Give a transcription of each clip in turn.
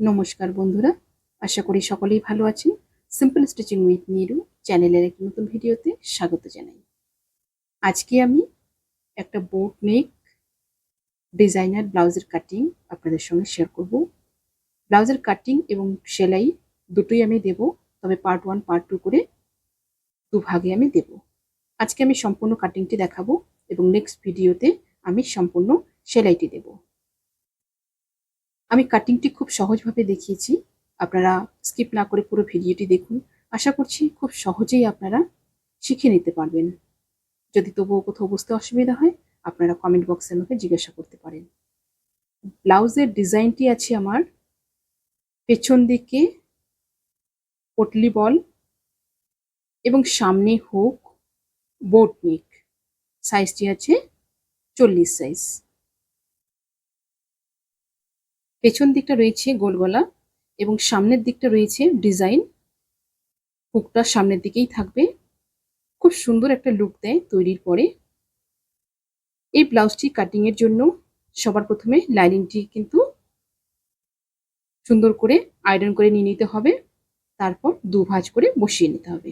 নমস্কার বন্ধুরা, আশা করি সকলেই ভালো আছেন। সিম্পল স্টিচিং উইথ নিরু চ্যানেলের একটি নতুন ভিডিওতে স্বাগত জানাই। আজকে আমি একটা বোট নেক ডিজাইনার ব্লাউজের কাটিং আপনাদের সঙ্গে শেয়ার করব। ব্লাউজের কাটিং এবং সেলাই দুটোই আমি দেব, তবে পার্ট ওয়ান পার্ট টু করে দু ভাগে আমি দেব। আজকে আমি সম্পূর্ণ কাটিংটি দেখাবো এবং নেক্সট ভিডিওতে আমি সম্পূর্ণ সেলাইটি দেবো। আমি কাটিংটি খুব সহজভাবে দেখিয়েছি। আপনারা স্কিপ না করে পুরো ভিডিওটি দেখুন। আশা করছি খুব সহজেই আপনারা শিখে নিতে পারবেন। যদি তবুও কোথাও বুঝতে অসুবিধা হয়, আপনারা কমেন্ট বক্সে আমাকে জিজ্ঞাসা করতে পারেন। ব্লাউজের ডিজাইনটি আছে আমার পেছন দিকে পটলি বল এবং সামনে হুক বোট নেক সাইজটি আছে চল্লিশ সাইজ পেছন দিকটা রয়েছে গোল গলা এবং সামনের দিকটা রয়েছে ডিজাইন। হুকটা সামনের দিকেই থাকবে। খুব সুন্দর একটা লুক দেয় তৈরির পরে। এই ব্লাউজটি কাটিং এর জন্য সবার প্রথমে লাইনিংটি কিন্তু সুন্দর করে আয়রন করে নিয়ে নিতে হবে। তারপর দু ভাঁজ করে বসিয়ে নিতে হবে।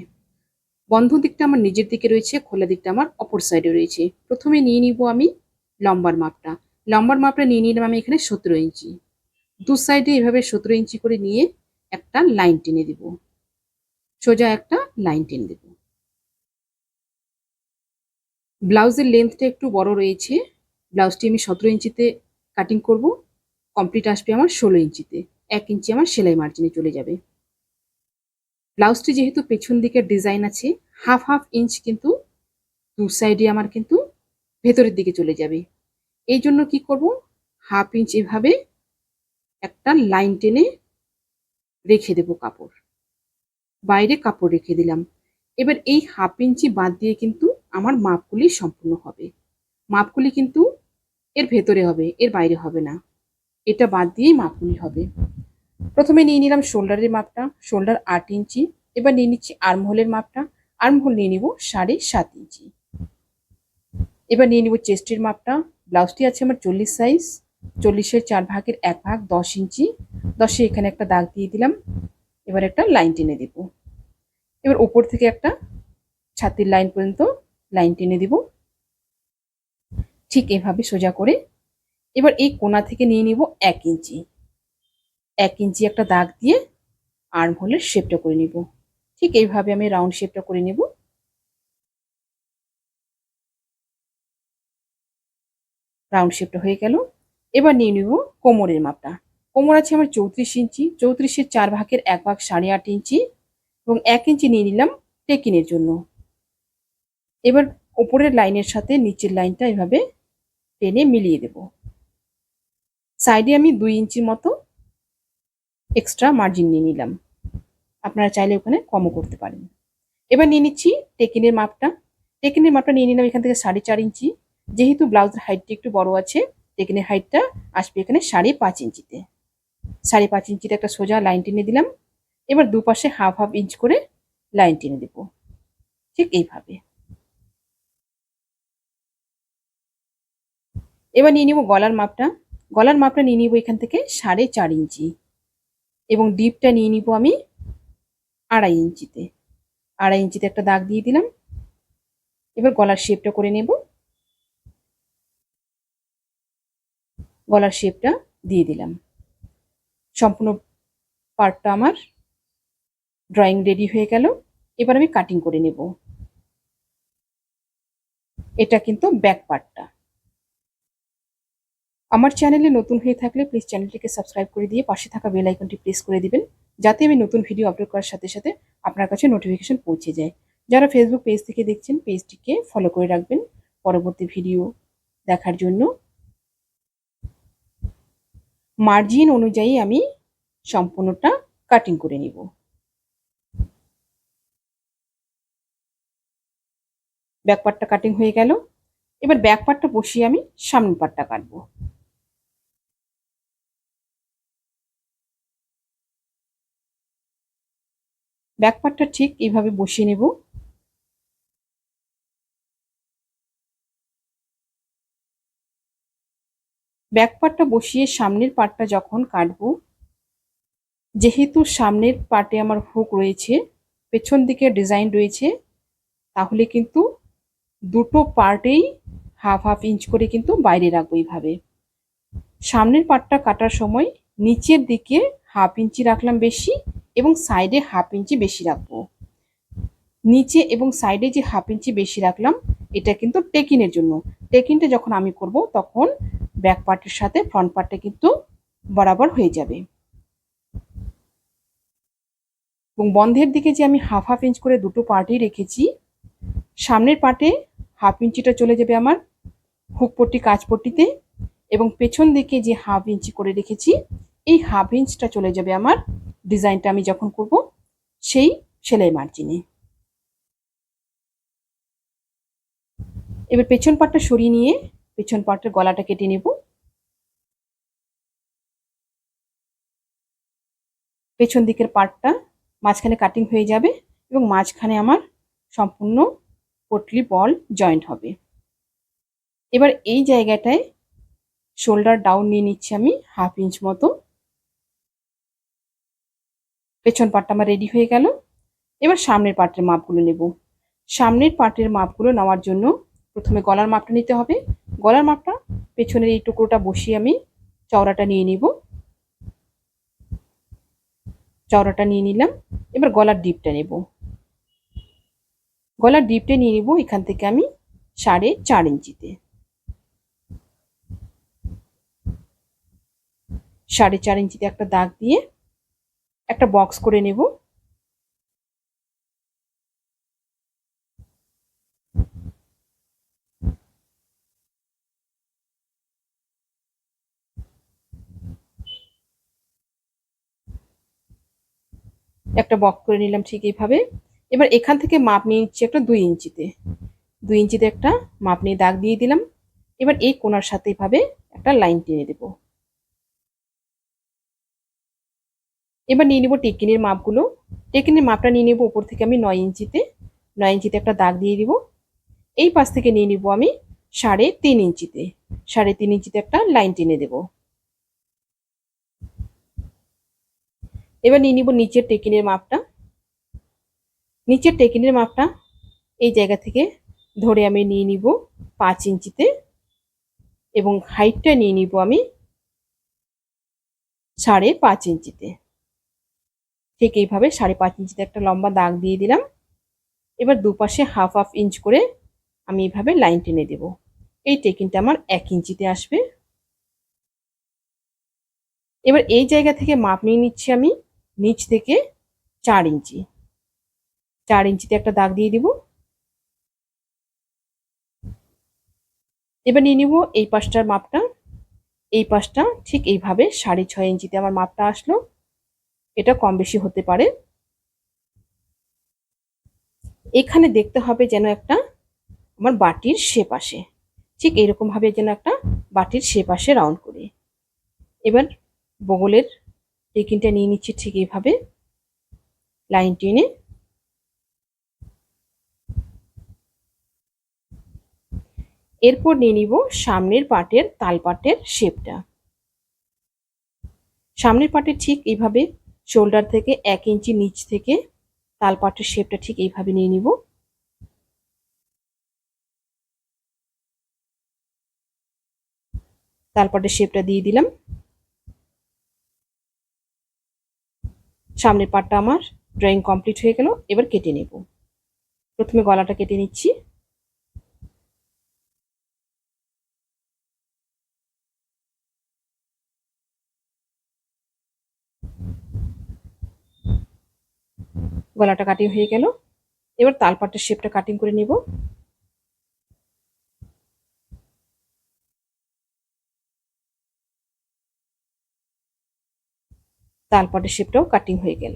বন্ধ দিকটা আমার নিজের দিকে রয়েছে, খোলা দিকটা আমার অপর সাইডে রয়েছে। প্রথমে নিয়ে নিব আমি লম্বার মাপটা। লম্বার মাপটা নিয়ে নিলাম আমি এখানে সতেরো ইঞ্চি। দু সাইডে এভাবে সতেরো ইঞ্চি করে নিয়ে একটা লাইন টেনে দিব। সোজা একটা লাইন টেনে দেব। ব্লাউজের লেন্থটা একটু বড় রয়েছে। ব্লাউজটি আমি সতেরো ইঞ্চিতে কাটিং করব। কমপ্লিট আসবে আমার ষোলো ইঞ্চিতে। এক ইঞ্চি আমার সেলাই মার্জিনে চলে যাবে। ব্লাউজটি যেহেতু পেছন দিকের ডিজাইন আছে, হাফ হাফ ইঞ্চ কিন্তু দু সাইডে আমার কিন্তু ভেতরের দিকে চলে যাবে। এই জন্য কি করব? হাফ ইঞ্চ এভাবে একটা লাইন টেনে রেখে দেব কাপড়। বাইরে কাপড় রেখে দিলাম। এবার এই হাফ ইঞ্চি বাদ দিয়ে কিন্তু আমার মাপগুলি সম্পূর্ণ হবে। মাপগুলি কিন্তু এর ভেতরে হবে, এর বাইরে হবে না। এটা বাদ দিয়েই মাপগুলি হবে। প্রথমে নিয়ে নিলাম শোল্ডারের মাপটা, শোল্ডার আট ইঞ্চি। এবার নিয়ে নিচ্ছি আর্মহোলের মাপটা। আর্মহোল নিয়ে নিব সাড়ে সাত ইঞ্চি। এবার নিয়ে নিব চেস্টের মাপটা। ব্লাউজটি আছে আমার চল্লিশ সাইজ। চল্লিশের চার ভাগের এক ভাগ দশ ইঞ্চি। দশে এখানে একটা দাগ দিয়ে দিলাম। এবার একটা লাইন টেনে দিব। এবার উপর থেকে একটা ছাতির লাইন পর্যন্ত লাইন টেনে দিব। ঠিক এভাবে সোজা করে এবার এই কোনা থেকে নিয়ে নিব এক ইঞ্চি। এক ইঞ্চি একটা দাগ দিয়ে আর্ম হোলের শেপটা করে নিব। ঠিক এইভাবে আমি রাউন্ড শেপটা করে নেব। রাউন্ড শেপটা হয়ে গেল। এবার নিয়ে নিব কোমরের মাপটা। কোমর আছে আমার চৌত্রিশ ইঞ্চি, চৌত্রিশের চার ভাগের এক ভাগ সাড়ে আট ইঞ্চি এবং এক ইঞ্চি নিয়ে নিলাম টেকিনের জন্য। এবার ওপরের লাইনের সাথে নিচের লাইনটা এভাবে টেনে মিলিয়ে দেব। সাইডে আমি দুই ইঞ্চির মতো এক্সট্রা মার্জিন নিয়ে নিলাম। আপনারা চাইলে ওখানে কমও করতে পারেন। এবার নিয়ে নিচ্ছি টেকিনের মাপটা। টেকিনের মাপটা নিয়ে নিলাম এখান থেকে সাড়ে চার ইঞ্চি। যেহেতু ব্লাউজের হাইটটি একটু বড় আছে টেকিনের হাইটটা আসবে এখানে সাড়ে পাঁচ ইঞ্চিতে। সাড়ে পাঁচ ইঞ্চিতে একটা সোজা লাইন টেনে দিলাম। এবার দুপাশে হাফ হাফ ইঞ্চ করে লাইন টেনে দেব। ঠিক এইভাবে। এবার নিয়ে নিব গলার মাপটা। গলার মাপটা নিয়ে নিব এখান থেকে সাড়ে চার ইঞ্চি। এবং ডিপটা নিয়ে নিব আমি আড়াই ইঞ্চিতে। আড়াই ইঞ্চিতে একটা দাগ দিয়ে দিলাম। এবার গলার শেপটা করে নেব। গলার শেপটা দিয়ে দিলাম। সম্পূর্ণ পার্টটা আমার ড্রয়িং রেডি হয়ে গেল। এবার আমি কাটিং করে নেব। এটা কিন্তু ব্যাক পার্টটা আমার চ্যানেলে নতুন হয়ে থাকলে প্লিজ চ্যানেলটিকে সাবস্ক্রাইব করে দিয়ে পাশে থাকা বেল আইকনটি প্রেস করে দিবেন, যাতে আমি নতুন ভিডিও আপলোড করার সাথে সাথে আপনার কাছে নোটিফিকেশন পৌঁছে যায়। যারা ফেসবুক পেজ থেকে দেখছেন পেজটিকে ফলো করে রাখবেন। পরবর্তী ভিডিও দেখার জন্য মার্জিন অনুযায়ী আমি সম্পূর্ণটা কাটিং করে নিব। ব্যাক পার্টটা কাটিং হয়ে গেল। এবার ব্যাক পার্টটা বসিয়ে আমি সামনের পার্টটা কাটবো। ব্যাক পার্টটা ঠিক এইভাবে বসিয়ে নেব। ব্যাক পার্টটা বসিয়ে সামনের পার্টটা যখন কাটবো, যেহেতু সামনের পার্টে আমার হুক রয়েছে, পেছন দিকে ডিজাইন রয়েছে, তাহলে কিন্তু দুটো পার্টেই হাফ হাফ ইঞ্চ করে কিন্তু বাইরে রাখব এইভাবে। সামনের পার্টটা কাটার সময় নিচের দিকে হাফ ইঞ্চি রাখলাম বেশি এবং সাইডে হাফ ইঞ্চি বেশি রাখব। নিচে এবং সাইডে যে হাফ ইঞ্চি বেশি রাখলাম, এটা কিন্তু টেকিনের জন্য। টেকিনটা যখন আমি করব, তখন ব্যাক পার্টের সাথে ফ্রন্ট পার্টটা কিন্তু বরাবর হয়ে যাবে। এবং বন্ধের দিকে যে আমি হাফ হাফ ইঞ্চ করে দুটো পার্টই রেখেছি, সামনের পার্টে হাফ ইঞ্চিটা চলে যাবে আমার হুক পট্টি কাজ পট্টিতে এবং পেছন দিকে যে হাফ ইঞ্চি করে রেখেছি, এই হাফ ইঞ্চটা চলে যাবে আমার ডিজাইনটা আমি যখন করব সেই সেলাই মার্জিনে এবার পেছন পাটটা সরিয়ে নিয়ে পেছন পাটের গলাটা কেটে নেব। পেছন দিকের পার্টটা মাঝখানে কাটিং হয়ে যাবে এবং মাঝখানে আমার সম্পূর্ণ পটলি বল জয়েন্ট হবে। এবার এই জায়গাটায় শোল্ডার ডাউন নিয়ে নিচ্ছি আমি হাফ ইঞ্চ মতো। পেছন পাটটা আমার রেডি হয়ে গেল। এবার সামনের পার্টের মাপগুলো নেব। সামনের পার্টের মাপগুলো নেওয়ার জন্য প্রথমে গলার মাপটা নিতে হবে। গলার মাপটা, পেছনের এই টুকরোটা বসিয়ে আমি চওড়াটা নিয়ে নিব। চওড়াটা নিয়ে নিলাম, এবার গলার ডিপটা নেব। গলার ডিপটা নিয়ে নিব এখান থেকে আমি সাড়ে চার ইঞ্চিতে। সাড়ে চার ইঞ্চিতে একটা দাগ দিয়ে একটা বক্স করে নেব। একটা বক করে নিলাম ঠিক এইভাবে। এবার এখান থেকে মাপ নিয়ে নিচ্ছি একটা দুই ইঞ্চিতে। দুই ইঞ্চিতে একটা মাপ নিয়ে দাগ দিয়ে দিলাম। এবার এই কোনার সাথে এইভাবে একটা লাইন টেনে দেব। এবার নিয়ে নেব টেকিনের মাপগুলো। টেকিনের মাপটা নিয়ে নেব উপর থেকে আমি নয় ইঞ্চিতে। নয় ইঞ্চিতে একটা দাগ দিয়ে দিব। এই পাশ থেকে নিয়ে নিব আমি সাড়ে তিন ইঞ্চিতে। সাড়ে তিন ইঞ্চিতে একটা লাইন টেনে দেবো। এবার নিয়ে নিব নিচের টেকিনের মাপটা। নিচের টেকিনের মাপটা এই জায়গা থেকে ধরে আমি নিয়ে নিব পাঁচ ইঞ্চিতে এবং হাইটটা নিয়ে নিব আমি সাড়ে পাঁচ ইঞ্চিতে। ঠিক এইভাবে সাড়ে পাঁচ ইঞ্চিতে একটা লম্বা দাগ দিয়ে দিলাম। এবার দুপাশে হাফ হাফ ইঞ্চ করে আমি এইভাবে লাইন টেনে দেব। এই টেকিনটা আমার এক ইঞ্চিতে আসবে। এবার এই জায়গা থেকে মাপ নিয়ে নিচ্ছি আমি। নিচ থেকে চার ইঞ্চি। চার ইঞ্চিতে একটা দাগ দিয়ে দিব। এবার নিয়ে নিব এই পাশটার মাপটা। এই পাশটা ঠিক এইভাবে সাড়ে ছয় ইঞ্চিতে আমার মাপটা আসলো। এটা কম বেশি হতে পারে। এখানে দেখতে হবে যেন একটা আমার বাটির শেপ আসে। ঠিক এইরকম ভাবে যেন একটা বাটির শেপ আসে রাউন্ড করে। এবার বগলের টেকিনটা নিয়ে নিচ্ছি ঠিক এইভাবে। লাইন টেনে। এরপর নিয়ে নিব সামনের পাটের তাল পাটের শেপটা। সামনের পাটের ঠিক এইভাবে শোল্ডার থেকে এক ইঞ্চি নিচ থেকে তাল পাটের শেপটা ঠিক এইভাবে নিয়ে নিব। তালপাটের শেপটা দিয়ে দিলাম। সামনের পাটটা আমার ড্রয়িং কমপ্লিট হয়ে গেল, এবার কেটে নেব। প্রথমে গলাটা কেটে নিচ্ছি। গলাটা কাটিং হয়ে গেল। এবার তালপাটের শেপটা কাটিং করে নেব। তালপাটের শেপটাও কাটিং হয়ে গেল।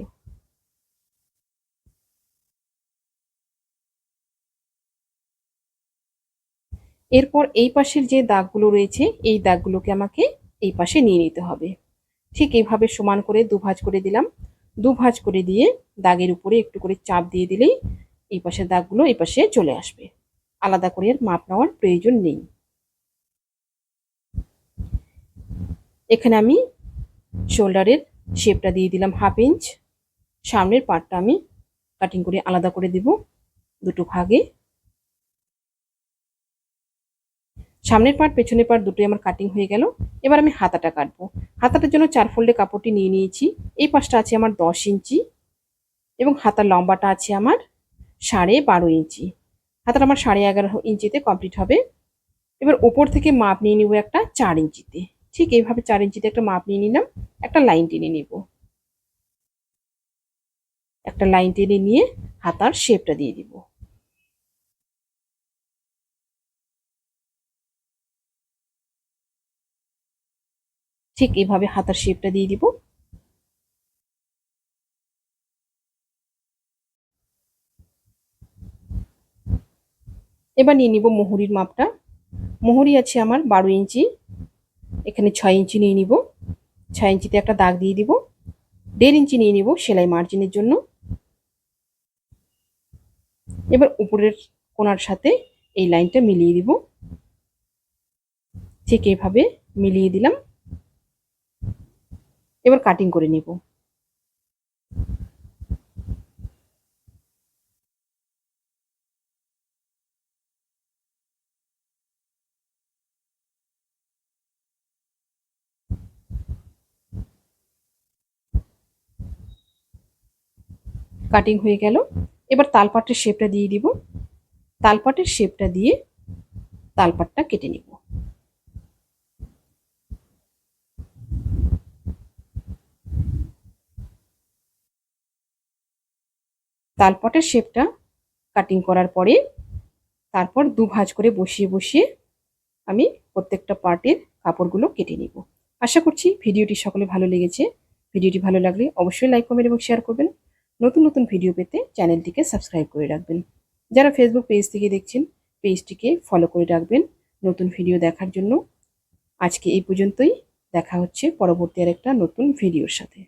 এরপর এই পাশের যে দাগগুলো রয়েছে, এই দাগগুলোকে আমাকে এই পাশে নিয়ে নিতে হবে। ঠিক এইভাবে সমান করে দুভাজ করে দিলাম। দুভাজ করে দিয়ে দাগের উপরে একটু করে চাপ দিয়ে দিলেই এই পাশের দাগগুলো এই পাশে চলে আসবে। আলাদা করে এর মাপ নেওয়ার প্রয়োজন নেই। এখানে আমি শোল্ডারের শেপটা দিয়ে দিলাম হাফ ইঞ্চ। সামনের পার্টটা আমি কাটিং করে আলাদা করে দিব দুটো ভাগে। সামনের পার্ট পেছনের পার্ট দুটোই আমার কাটিং হয়ে গেল। এবার আমি হাতাটা কাটবো। হাতাটার জন্য চার ফোল্ডে কাপড়টি নিয়ে নিয়েছি। এই পাশটা আছে আমার দশ ইঞ্চি এবং হাতার লম্বাটা আছে আমার সাড়ে বারো ইঞ্চি। হাতাটা আমার সাড়ে এগারো ইঞ্চিতে কমপ্লিট হবে। এবার ওপর থেকে মাপ নিয়ে নিব একটা চার ইঞ্চিতে। ঠিক এইভাবে চার ইঞ্চিতে একটা মাপ নিয়ে নিলাম, একটা লাইন টেনে নিব। একটা লাইন টেনে নিয়ে হাতার শেপটা দিয়ে দিব। ঠিক এইভাবে হাতার শেপটা দিয়ে দিব। এবার নিয়ে নিব মোহরির মাপটা। মোহরি আছে আমার বারো ইঞ্চি। এখানে ছয় ইঞ্চি নিয়ে নিব। ছয় ইঞ্চিতে একটা দাগ দিয়ে দিব। দেড় ইঞ্চি নিয়ে নিব সেলাই মার্জিনের জন্য। এবার উপরের কোনার সাথে এই লাইনটা মিলিয়ে দিব। ঠিক এভাবে মিলিয়ে দিলাম। এবার কাটিং করে নিব। কাটিং হয়ে গেল। এবার তালপাটের শেপটা দিয়ে দিব। তালপাটের শেপটা দিয়ে তালপাটটা কেটে নিব। তালপটের শেপটা কাটিং করার পরে তারপর দু ভাঁজ করে বসিয়ে বসিয়ে আমি প্রত্যেকটা পার্টের কাপড়গুলো কেটে নিব। আশা করছি ভিডিওটি সকলে ভালো লেগেছে। ভিডিওটি ভালো লাগলে অবশ্যই লাইক কমেন্ট এবং শেয়ার করবেন। নতুন নতুন ভিডিও পেতে চ্যানেলটিকে সাবস্ক্রাইব করে রাখবেন। যারা ফেসবুক পেজ থেকে দেখছেন পেজটিকে ফলো করে রাখবেন নতুন ভিডিও দেখার জন্য। আজকে এই পর্যন্তই। দেখা হচ্ছে পরবর্তী আর একটা নতুন ভিডিওর সাথে।